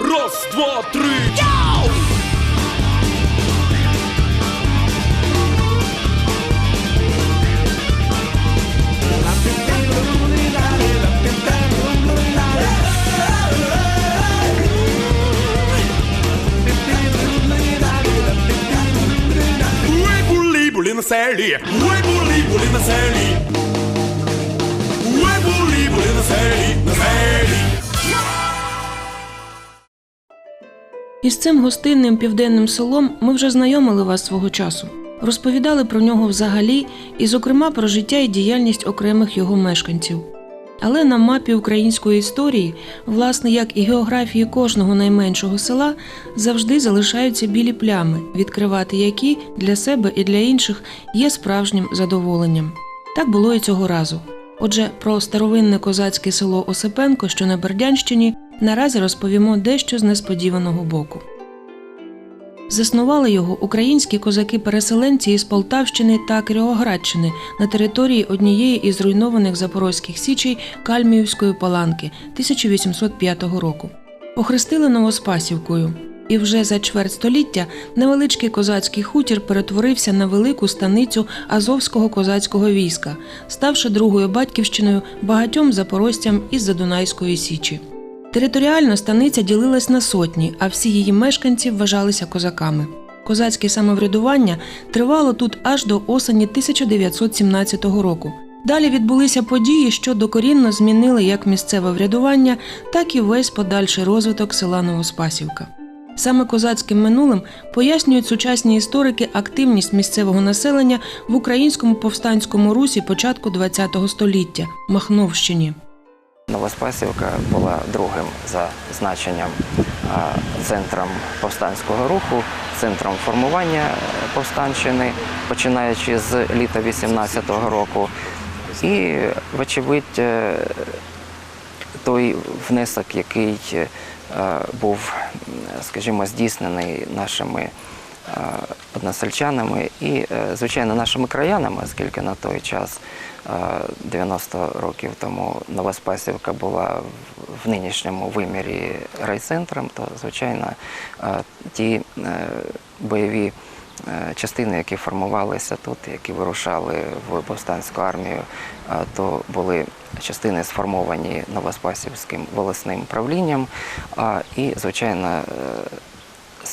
Раз, два, три. Йоу! Ви були, були на селі. Ви були, були на селі. Ви були, були на селі, Із цим гостинним південним селом ми вже знайомили вас свого часу. Розповідали про нього взагалі, і, зокрема, про життя і діяльність окремих його мешканців. Але на мапі української історії, власне, як і географії кожного найменшого села, завжди залишаються білі плями, відкривати які для себе і для інших є справжнім задоволенням. Так було і цього разу. Отже, про старовинне козацьке село Осипенко, що на Бердянщині, наразі розповімо дещо з несподіваного боку. Заснували його українські козаки-переселенці із Полтавщини та Кіровоградщини на території однієї із зруйнованих запорозьких січей Кальміївської паланки 1805 року. Охрестили Новоспасівкою. І вже за чверть століття невеличкий козацький хутір перетворився на велику станицю Азовського козацького війська, ставши другою батьківщиною багатьом запорожцям із Задунайської січі. Територіально станиця ділилась на сотні, а всі її мешканці вважалися козаками. Козацьке самоврядування тривало тут аж до осені 1917 року. Далі відбулися події, що докорінно змінили як місцеве врядування, так і весь подальший розвиток села Новоспасівка. Саме козацьким минулим пояснюють сучасні історики активність місцевого населення в українському повстанському русі початку ХХ століття Махновщині. Новоспасівка була другим за значенням центром повстанського руху, центром формування е, повстанщини, починаючи з літа 18-го року. І, вочевидь, е, той внесок, який е, був, скажімо, здійснений нашими односельчанами і, звичайно, нашими краянами, оскільки на той час, 90 років тому, Новоспасівка була в- нинішньому вимірі райцентром, то, звичайно, ті е, бойові е, частини, які формувалися тут, які вирушали в повстанську армію, то були частини сформовані Новоспасівським волосним правлінням, і, звичайно,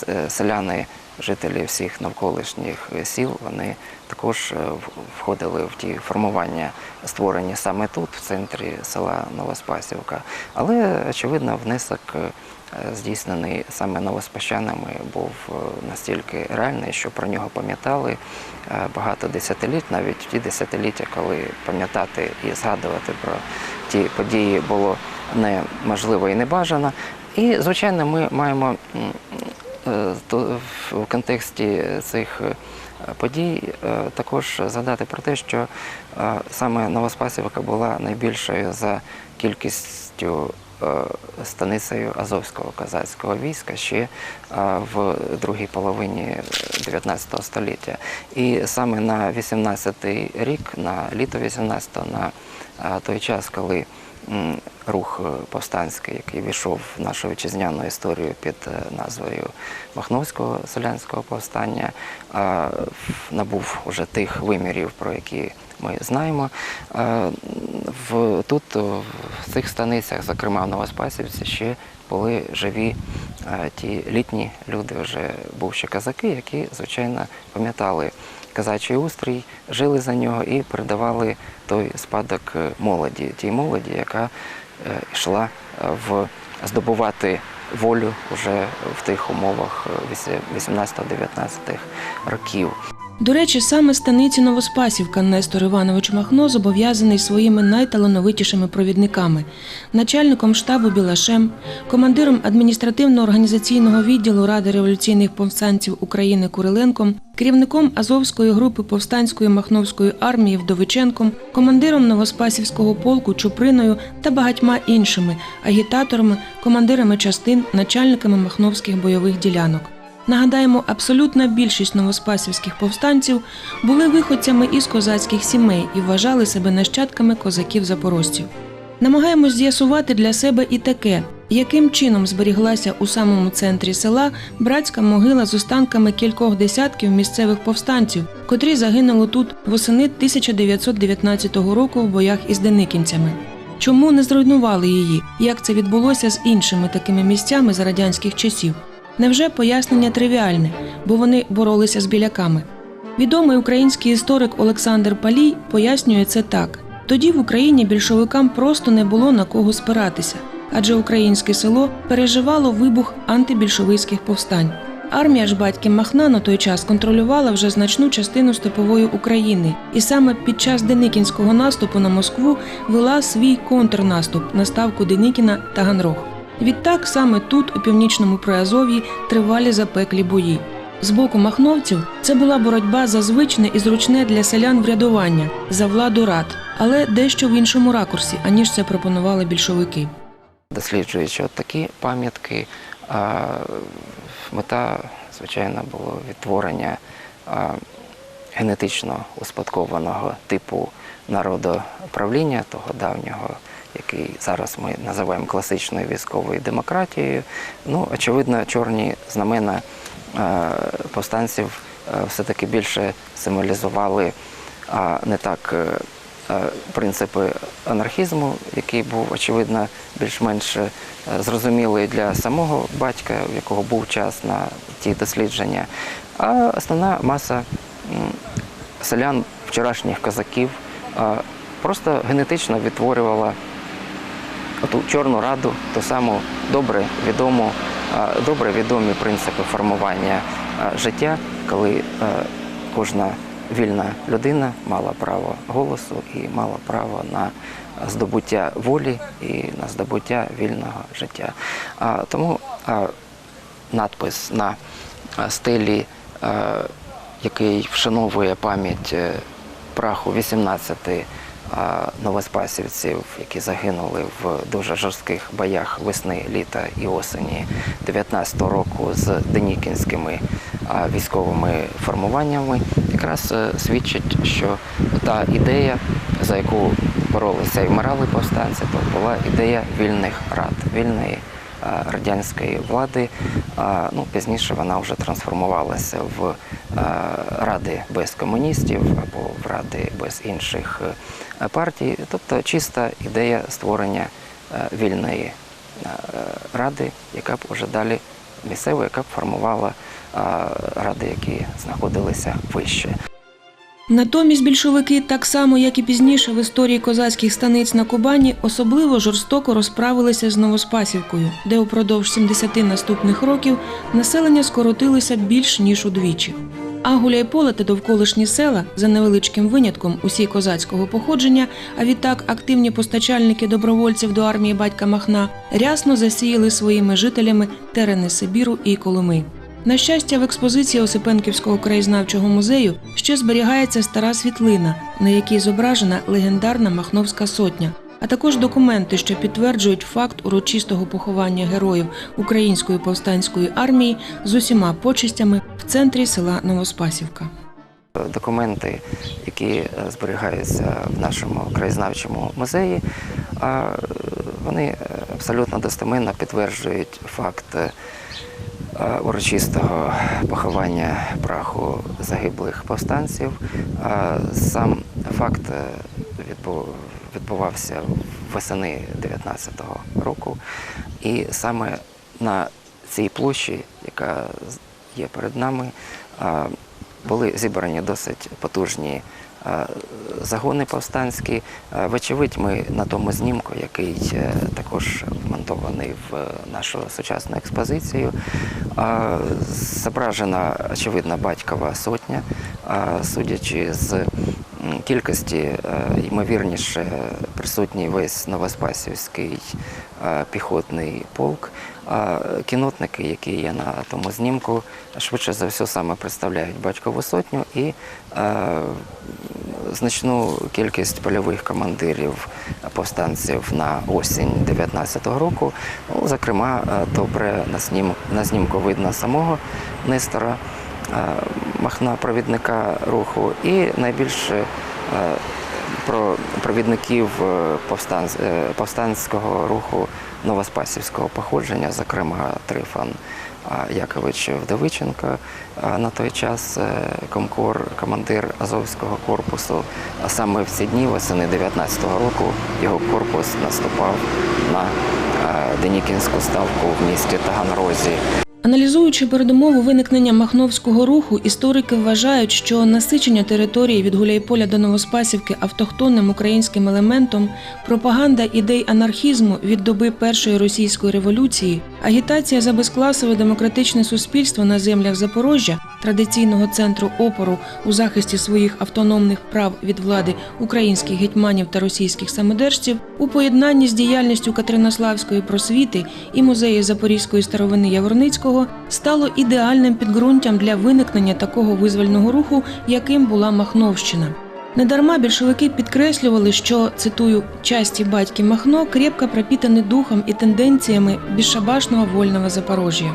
е, селяни, жителі всіх навколишніх сіл, вони також е, входили в ті формування, створені саме тут, в центрі села Новоспасівка. Але, очевидно, внесок е, здійснений саме новоспащанами, був е, настільки реальний, що про нього пам'ятали багато десятиліть, навіть в ті десятиліття, коли пам'ятати і згадувати про ті події було неможливо і не бажано. І, звичайно, ми маємо в контексті цих подій е, також згадати про те, що е, саме Новоспасівка була найбільшою за кількістю е, станицею Азовського козацького війська ще е, в другій половині 19 століття. І саме на 18-й рік, на літо 18-го, на е, той час, коли рух е, повстанський, який війшов в нашу вітчизняну історію під е, назвою Махновського селянського повстання, набув уже тих вимірів, про які ми знаємо. Е, В, тут, в цих станицях, зокрема в Новоспасівці, ще були живі ті літні люди, вже бувші казаки, які, звичайно, пам'ятали казачий устрій, жили за нього і передавали той спадок е, молоді, тій молоді, яка е, йшла е, в здобувати волю вже в тих умовах е, 18-19 років. До речі, саме станиці Новоспасівка Нестор Іванович Махно зобов'язаний своїми найталановитішими провідниками, начальником штабу Білашем, командиром адміністративно-організаційного відділу Ради революційних повстанців України Куриленком, керівником Азовської групи повстанської Махновської армії Вдовиченком, командиром Новоспасівського полку Чуприною та багатьма іншими агітаторами, командирами частин, начальниками махновських бойових ділянок. Нагадаємо, абсолютна більшість новоспасівських повстанців були виходцями із козацьких сімей і вважали себе нащадками козаків-запорожців. Намагаємось з'ясувати для себе і таке, Яким чином зберіглася у самому центрі села братська могила з останками кількох десятків місцевих повстанців, котрі загинули тут восени 1919 року в боях із деникінцями? Чому не зруйнували її? Як це відбулося з іншими такими місцями за радянських часів? Невже пояснення тривіальне, бо вони боролися з біляками? Відомий український історик Олександр Палій пояснює це так: тоді в Україні більшовикам просто не було на кого спиратися, адже українське село переживало вибух антибільшовицьких повстань. Армія ж батьків Махна на той час контролювала вже значну частину степової України, і саме під час Деникінського наступу на Москву вела свій контрнаступ на ставку Деникіна та Ганрох. Відтак саме тут, у північному Приазов'ї, тривалі запеклі бої. З боку махновців це була боротьба за звичне і зручне для селян врядування за владу рад, але дещо в іншому ракурсі, аніж це пропонували більшовики. Досліджуючи такі пам'ятки, мета, звичайно, було відтворення генетично успадкованого типу народоправління, того давнього, який зараз ми називаємо класичною військовою демократією. Ну, очевидно, чорні знамена е, повстанців е, все-таки більше символізували не так е, принципи анархізму, який був, очевидно, більш-менш зрозумілий для самого батька, в якого був час на ті дослідження. А основна маса селян, вчорашніх козаків, просто генетично відтворювала ту Чорну Раду, ту саму добре відому, добре відомі принципи формування життя, коли кожна вільна людина мала право голосу і мала право на здобуття волі і на здобуття вільного життя. Тому надпис на стелі, який вшановує пам'ять е, праху 18 а, новоспасівців, які загинули в дуже жорстких боях весни, літа і осені 19-го року з денікінськими військовими формуваннями, якраз е, свідчить, що та ідея, за яку боролися і вмирали повстанці, то була ідея вільних рад, вільної радянської влади. Ну, пізніше вона вже трансформувалася в ради без комуністів або в ради без інших е, партій. Тобто чиста ідея створення е, вільної е, ради, яка б уже далі місцева, яка б формувала ради, які знаходилися вище. Натомість більшовики, так само як і пізніше в історії козацьких станиць на Кубані, особливо жорстоко розправилися з Новоспасівкою, де упродовж 70 наступних років населення скоротилося більш ніж удвічі. А Гуляйполе та довколишні села, за невеличким винятком усі козацького походження, а відтак активні постачальники добровольців до армії батька Махна, рясно засіяли своїми жителями терени Сибіру і Коломи. На щастя, в експозиції Осипенківського краєзнавчого музею ще зберігається стара світлина, на якій зображена легендарна Махновська сотня, а також документи, що підтверджують факт урочистого поховання героїв Української повстанської армії з усіма почестями в центрі села Новоспасівка. Документи, які е, зберігаються в нашому краєзнавчому музеї, е, вони е, абсолютно достеменно підтверджують факт урочистого поховання праху загиблих повстанців. Сам факт е, відбу- відбувався восени 19-го року, і саме на цій площі, яка є перед нами, були зібрані досить потужні загони повстанські. Вочевидь, ми на тому знімку, який е, також вмонтований в е, нашу сучасну експозицію, зображена очевидно батькова сотня, судячи з кількості, е, ймовірніше присутній весь Новоспасівський е, піхотний полк. А кінотники, які є на тому знімку, швидше за все саме представляють батькову сотню і е, значну кількість польових командирів повстанців на осінь 19-го року. Ну, зокрема, е, добре на, снім, на знімку видно самого Нестора, махна провідника руху, і найбільше е, про провідників е, повстан- е, повстанського руху новоспасівського походження, зокрема Трифан Якович Вдовиченко, на той час е, комкор, командир Азовського корпусу. А саме в ці дні, восени 19-го року, його корпус наступав на е, Денікінську ставку в місті Таганрозі. Аналізуючи передумову виникнення махновського руху, історики вважають, що насичення території від Гуляйполя до Новоспасівки автохтонним українським елементом, пропаганда ідей анархізму від доби першої російської революції, агітація за безкласове демократичне суспільство на землях Запорожжя, традиційного центру опору у захисті своїх автономних прав від влади українських гетьманів та російських самодержців, у поєднанні з діяльністю Катеринославської просвіти і музею Запорізької старовини Яворницького стало ідеальним підґрунтям для виникнення такого визвольного руху, яким була Махновщина. Недарма більшовики підкреслювали, що цитую часті батьки Махно крепко пропітані духом і тенденціями безшабашного вольного Запорожжя.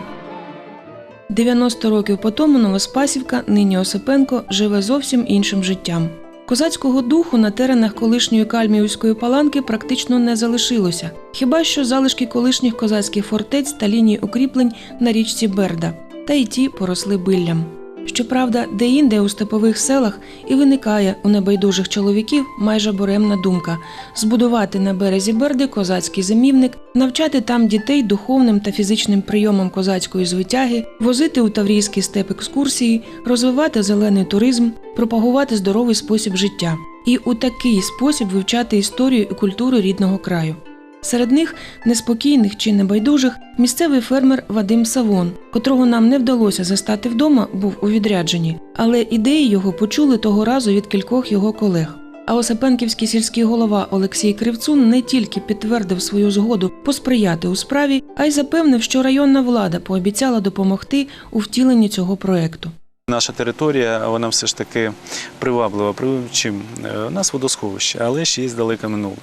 90 років по тому Новоспасівка, нині Осипенко, живе зовсім іншим життям. Козацького духу на теренах колишньої кальміївської паланки практично не залишилося, хіба що залишки колишніх козацьких фортець та ліній укріплень на річці Берда, та й ті поросли биллям. Щоправда, деінде у степових селах і виникає у небайдужих чоловіків майже буремна думка збудувати на березі Берди козацький зимівник, навчати там дітей духовним та фізичним прийомам козацької звитяги, возити у Таврійський степ екскурсії, розвивати зелений туризм, пропагувати здоровий спосіб життя і у такий спосіб вивчати історію і культуру рідного краю. Серед них неспокійних чи небайдужих місцевий фермер Вадим Савон, котрого нам не вдалося застати вдома, був у відрядженні, але ідеї його почули того разу від кількох його колег. А Осипенківський сільський голова Олексій Кривцун не тільки підтвердив свою згоду посприяти у справі, а й запевнив, що районна влада пообіцяла допомогти у втіленні цього проекту. Наша територія, вона все ж таки приваблива. При чим Е, нас водосховище, але ще є далеке минуле.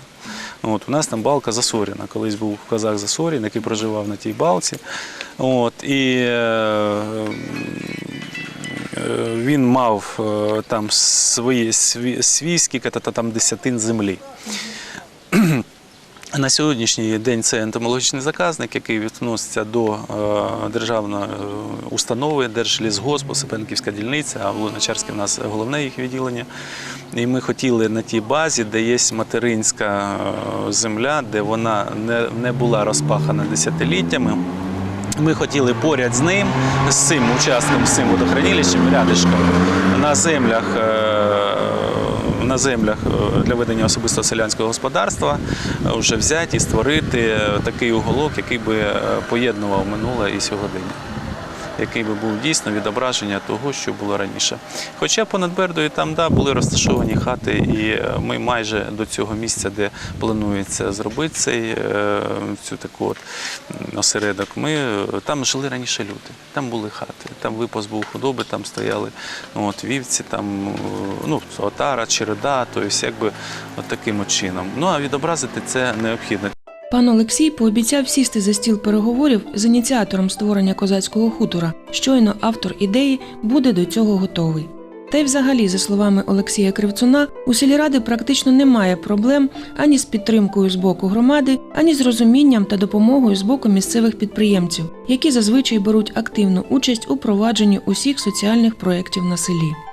От, у нас там балка Засоріна. Колись був казах Засорін, який проживав на тій балці. От, і е, е, він мав е, там свої, свій, свій там десятин землі. На сьогоднішній день це ентомологічний заказник, який відноситься до е, державної е, установи Держлісгосп, Осипенківська дільниця, а в Луначарське в нас головне їх відділення. І ми хотіли на тій базі, де є материнська е, земля, де вона не, була розпахана десятиліттями. Ми хотіли поряд з ним, з цим участком, з цим водохранилищем, рядишком, на землях, на землях е, для ведення особистого селянського господарства е, вже взяти і створити е, такий уголок, який би поєднував минуле і сьогодення. Який би був дійсно відображення того, що було раніше. Хоча понад Бердою там да, були розташовані хати, і е, ми майже до цього місця, де планується зробити цей е, цю таку от осередок, ми е, там жили раніше люди. Там були хати, там випас був худоби, там стояли ну, от, вівці, там ну, отара, череда, тобто якби от таким чином. Ну а відобразити це необхідно. Пан Олексій пообіцяв сісти за стіл переговорів з ініціатором створення козацького хутора. Щойно автор ідеї буде до цього готовий. Та й взагалі, за словами Олексія Кривцуна, у сільради практично немає проблем ані з підтримкою з боку громади, ані з розумінням та допомогою з боку місцевих підприємців, які зазвичай беруть активну участь у провадженні усіх соціальних проєктів на селі.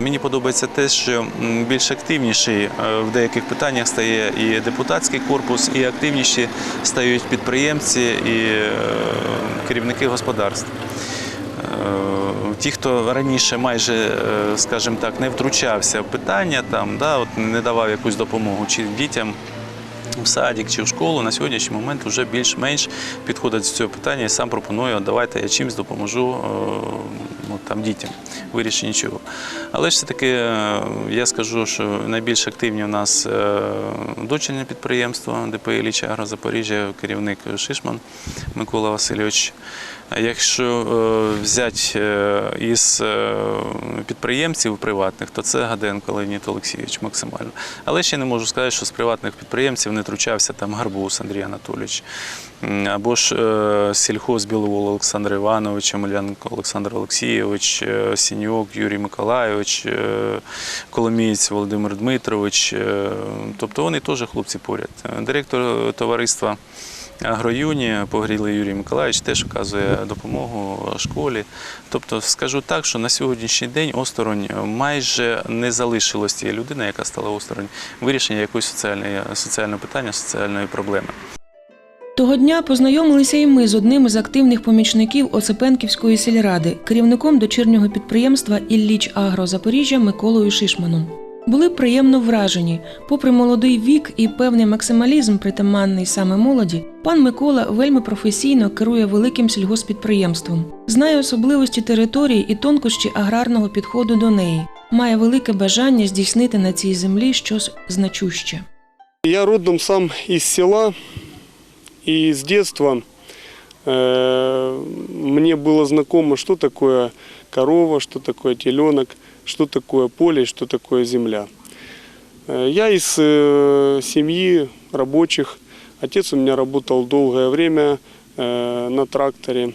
Мені подобається те, що більш активніший е, в деяких питаннях стає і депутатський корпус, і активніші стають підприємці і е, керівники господарств. Е, Ті, хто раніше майже, скажімо так, не втручався в питання, там, да, от не давав якусь допомогу чи дітям в садик чи в школу, на сьогоднішній момент вже більш-менш підходить з цього питання і сам пропоную, давайте я чимось допоможу е, ну, там, дітям вирішення чого. Але ж все-таки е, я скажу, що найбільш активні у нас дочільне дочірнє підприємство ДПІ Ілліча Агро Запоріжжя, керівник Шишман Микола Васильович. Якщо е, взяти е, із е, підприємців приватних, то це Гаденко Леонід Олексійович максимально. Але ще не можу сказати, що з приватних підприємців не тручався там Гарбус Андрій Анатолійович, або ж сільхоз Біловол Олександр Іванович, Омелянко Олександр Олексійович, Сіньок Юрій Миколайович, Коломієць Володимир Дмитрович. Тобто вони теж хлопці поряд. Директор товариства Агроюні Погрілий Юрій Миколаївич теж оказує допомогу школі. Тобто, скажу так, що на сьогоднішній день осторонь майже не залишилось тієї людини, яка стала осторонь вирішення якоїсь соціальної соціального питання, соціальної проблеми. Того дня познайомилися і ми з одним із активних помічників Оцепенківської сільради, керівником дочірнього підприємства Ілліч Агро Запоріжжя Миколою Шишманом. Були приємно вражені. Попри молодий вік і певний максималізм, притаманний саме молоді, пан Микола вельми професійно керує великим сільгоспідприємством, знає особливості території і тонкощі аграрного підходу до неї, має велике бажання здійснити на цій землі щось значуще. Я родом сам из села, и с детства э, мне было знакомо, что такое корова, что такое теленок, что такое поле, что такое земля. Э, Я из э, семьи рабочих. Отец у меня работал долгое время э, на тракторе.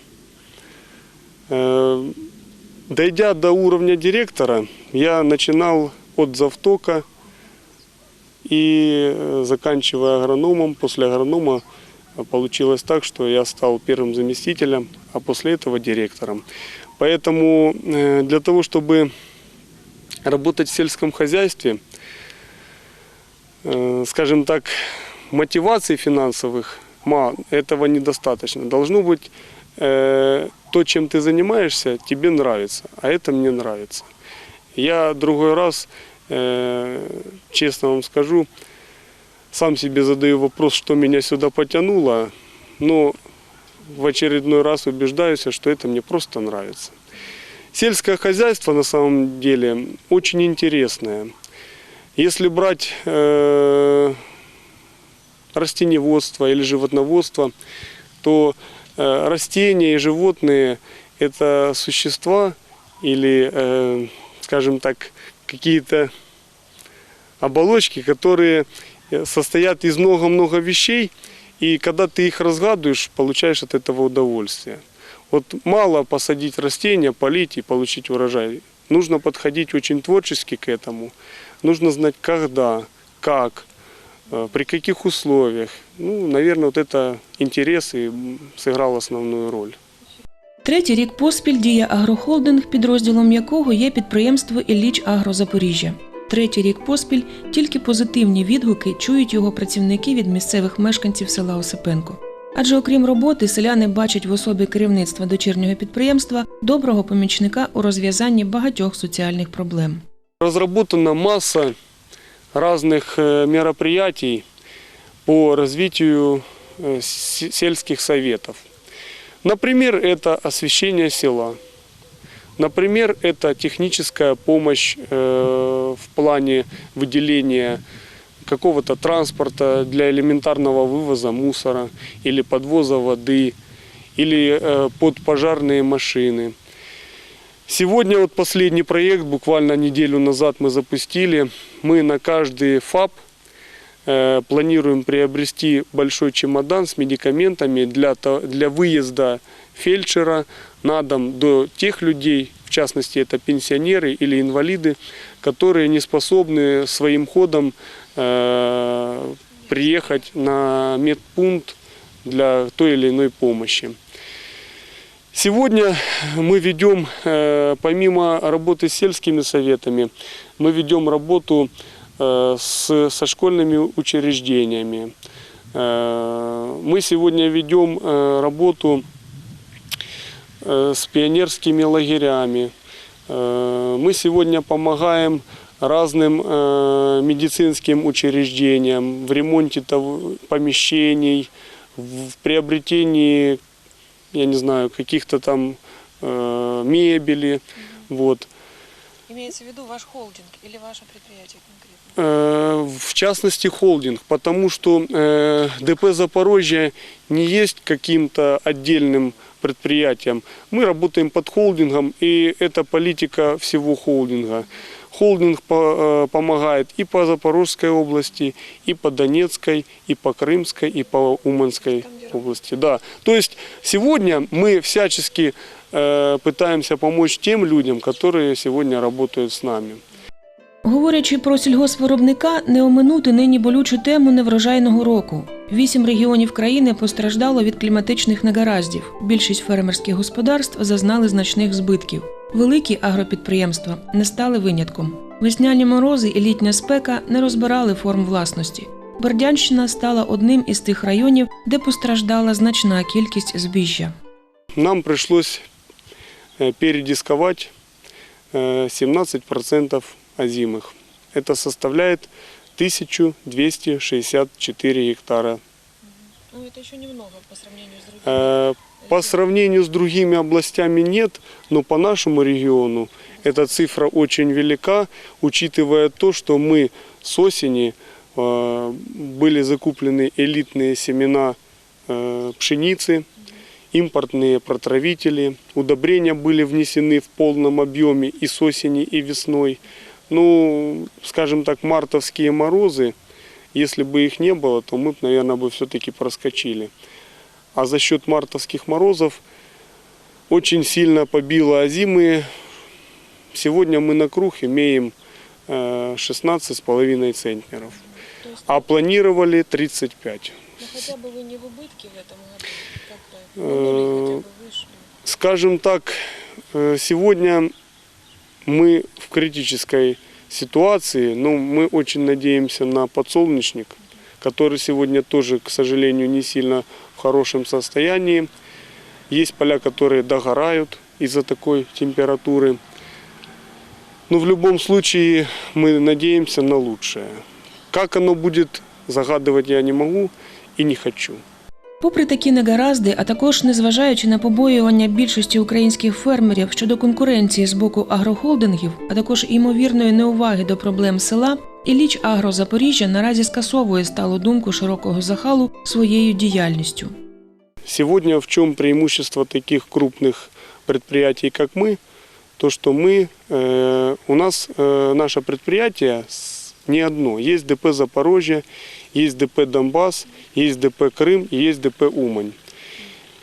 Дойдя до уровня директора, я начинал от завтока и заканчивая агрономом, после агронома получилось так, что я стал первым заместителем, а после этого директором. Поэтому для того, чтобы работать в сельском хозяйстве, э, скажем так, мотиваций финансовых этого недостаточно. Должно быть э, то, чем ты занимаешься, тебе нравится, а это мне нравится. Я другой раз, э, честно вам скажу, сам себе задаю вопрос, что меня сюда потянуло, но в очередной раз убеждаюсь, что это мне просто нравится. Сельское хозяйство на самом деле очень интересное. Если брать э, растениеводство или животноводство, то э, растения и животные – это существа или, э, скажем так, какие-то оболочки, которые состоят из много-много вещей, и когда ты их разгадываешь, получаешь от этого удовольствие. Вот мало посадить растения, полить и получить урожай. Нужно подходить очень творчески к этому. Нужно знать, когда, как, э, при каких условиях. Ну, наверное, вот это интерес и м, сыграл основную роль. Третій рік поспіль діє агрохолдинг, підрозділом якого є підприємство Ілліч Агро Запоріжжя. Третій рік поспіль тільки позитивні відгуки чують його працівники від місцевих мешканців села Осипенко. Адже окрім роботи, селяни бачать в особі керівництва дочірнього підприємства доброго помічника у розв'язанні багатьох соціальних проблем. Разработана масса разных э, мероприятий по развитию э, се- сельских советов. Например, это освещение села. Например, это техническая помощь э, в плане выделения какого-то транспорта для элементарного вывоза мусора или подвоза воды, или э, под пожарные машины. Сегодня вот последний проект, буквально неделю назад мы запустили. Мы на каждый ФАП э, планируем приобрести большой чемодан с медикаментами для, для выезда фельдшера на дом до тех людей, в частности это пенсионеры или инвалиды, которые не способны своим ходом приехать на медпункт для той или иной помощи. Сегодня мы ведем, э, помимо работы с сельскими советами, мы ведем работу э, с, со школьными учреждениями. Э, Мы сегодня ведем э, работу э, с пионерскими лагерями. Э, Мы сегодня помогаем разным э, медицинским учреждениям в ремонте того- помещений, в приобретении я не знаю, каких-то там э, мебели, вот. Имеется в виду ваш холдинг или ваше предприятие конкретно? Э, в частности холдинг, потому что э, ДП Запорожье не есть каким-то отдельным предприятием. Мы работаем под холдингом, и это политика всего холдинга. Холдинг по- э, помогает и по Запорожской области, и по Донецкой, и по Крымской, и по Уманской области. Да. То есть сегодня мы всячески э, пытаемся помочь тем людям, которые сегодня работают с нами. Говорячи про сільгоспвиробника, не оминути нині болючу тему неврожайного року. Вісім регіонів країни постраждало від кліматичних негараздів. Більшість фермерських господарств зазнали значних збитків. Великі агропідприємства не стали винятком. Весняні морози і літня спека не розбирали форм власності. Бердянщина стала одним із тих районів, де постраждала значна кількість збіжжя. Нам пришлось э, передисковать э, 17% озимых. Это составляет 1264 гектара. Ну, це ще немного по сравнению з Э, По сравнению с другими областями нет, но по нашему региону эта цифра очень велика, учитывая то, что мы с осени э, были закуплены элитные семена э, пшеницы, импортные протравители, удобрения были внесены в полном объеме и с осени, и весной. Ну, скажем так, мартовские морозы, если бы их не было, то мы бы, наверное, бы все-таки проскочили. А за счет мартовских морозов очень сильно побило озимые. Сегодня мы на круг имеем э, 16,5 центнеров. А планировали 35. Ну, хотя бы вы не в убытке в этом году, как-то Э. Скажем так, э, сегодня мы в критической ситуации, но мы очень надеемся на подсолнечник, который сегодня тоже, к сожалению, не сильно в хорошем состоянии. Есть поля, которые догорают из-за такой температуры. Но в любом случае мы надеемся на лучшее. Как оно будет, загадывать я не могу и не хочу. Попри такі негаразди, а також незважаючи на побоювання більшості українських фермерів щодо конкуренції з боку агрохолдингів, а також імовірної неуваги до проблем села, Ілліч Агро Запоріжжя наразі скасовує сталу думку широкого захалу своєю діяльністю. Сегодня в чем преимущество таких крупных предприятий, как мы? То, что мы, э, у нас э, наше предприятие с- не одно. Есть ДП Запорожье, есть ДП Донбасс, есть ДП Крым и есть ДП Умань.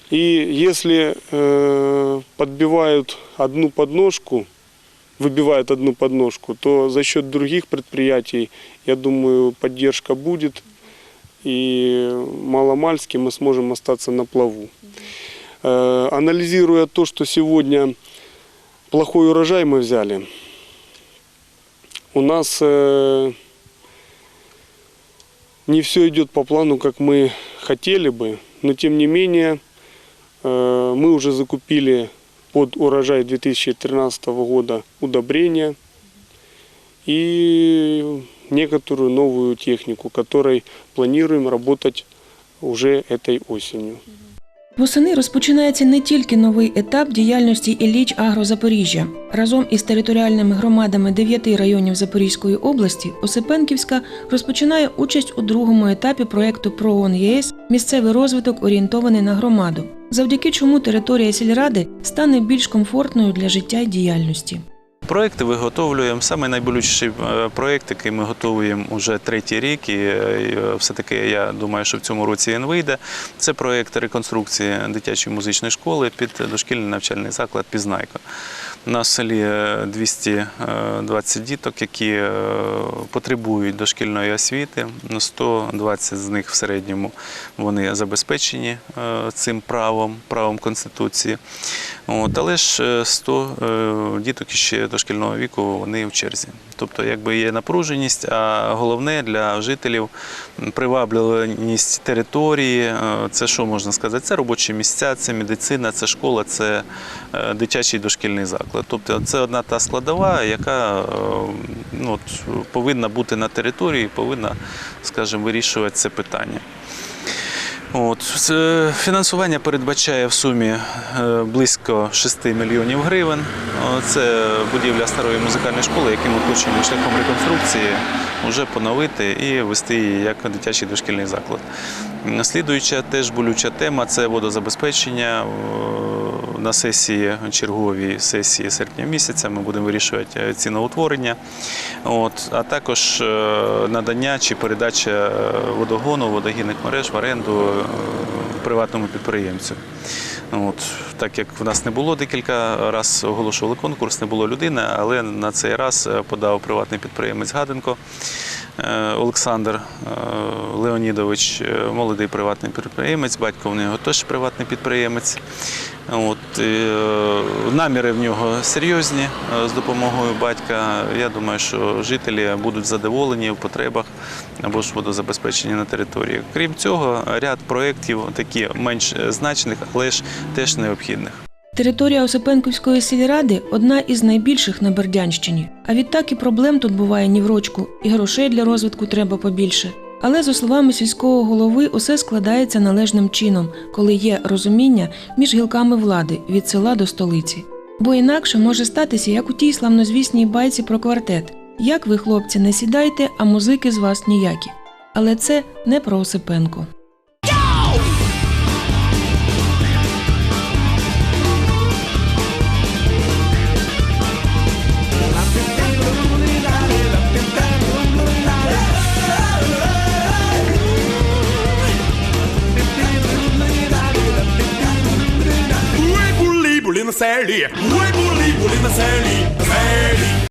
И если э, подбивают одну подножку, выбивают одну подножку, то за счет других предприятий, я думаю, поддержка будет и маломальски мы сможем остаться на плаву. Э, Анализируя то, что сегодня плохой урожай мы взяли, у нас э, не все идет по плану, как мы хотели бы, но тем не менее э, мы уже закупили под урожай 2013 года удобрения и некоторую новую технику, которой планируем работать уже этой осенью. Восени розпочинається не тільки новий етап діяльності Ілліч Агро Запоріжжя. Разом із територіальними громадами дев'яти районів Запорізької області Осипенківська розпочинає участь у другому етапі проєкту ПРООН ЄС Місцевий розвиток орієнтований на громаду, завдяки чому територія сільради стане більш комфортною для життя й діяльності. Проекти виготовлюємо. Саме найболючіший е, проект, який ми готуємо вже третій рік, і е, все-таки я думаю, що в цьому році він вийде. Це проект реконструкції дитячої музичної школи під дошкільний навчальний заклад Пізнайка. В селі е, 220 діток, які е, потребують дошкільної освіти. 120 з них в середньому вони забезпечені е, цим правом, правом Конституції. От, але ж е, 100 е, діток ще дошкільного віку вони в черзі. Тобто, якби є напруженість, а головне для жителів привабливість території. е, Це що можна сказати? Це робочі місця, це медицина, це школа, це е, дитячий дошкільний заклад. Тобто це одна та складова, яка е, ну, повинна бути на території, повинна, скажімо, вирішувати це питання. От, фінансування передбачає в сумі е, близько 6 мільйонів гривень. Це будівля старої музикальної школи, яку ми хочемо шляхом реконструкції вже поновити і вести її як дитячий дошкільний заклад. Слідуюча теж болюча тема це водозабезпечення. На сесії черговій сесії серпня місяця ми будемо вирішувати е, ціноутворення, От, а також е, надання чи передача е, водогону, водогінних мереж в оренду е, приватному підприємцю. От, так як в нас не було декілька разів оголошували конкурс, не було людини, але на цей раз е, подав приватний підприємець Гаденко Олександр е, Леонідович, е, молодий приватний підприємець, батько в нього теж приватний підприємець. От, е, наміри в нього серйозні е, з допомогою батька. Я думаю, що жителі будуть задоволені в потребах або ж водозабезпечення на території. Крім цього, ряд проєктів, такі менш значних, але ж теж необхідних. Територія Осипенківської сільради одна із найбільших на Бердянщині. А відтак і проблем тут буває ні в рочку, і грошей для розвитку треба побільше. Але за словами сільського голови, усе складається належним чином, коли є розуміння між гілками влади від села до столиці. Бо інакше може статися, як у тій славнозвісній байці про квартет. Як ви, хлопці, не сідайте, а музики з вас ніякі. Але це не про Осипенко. Sally. Muy believe bully, my Sally, Sally.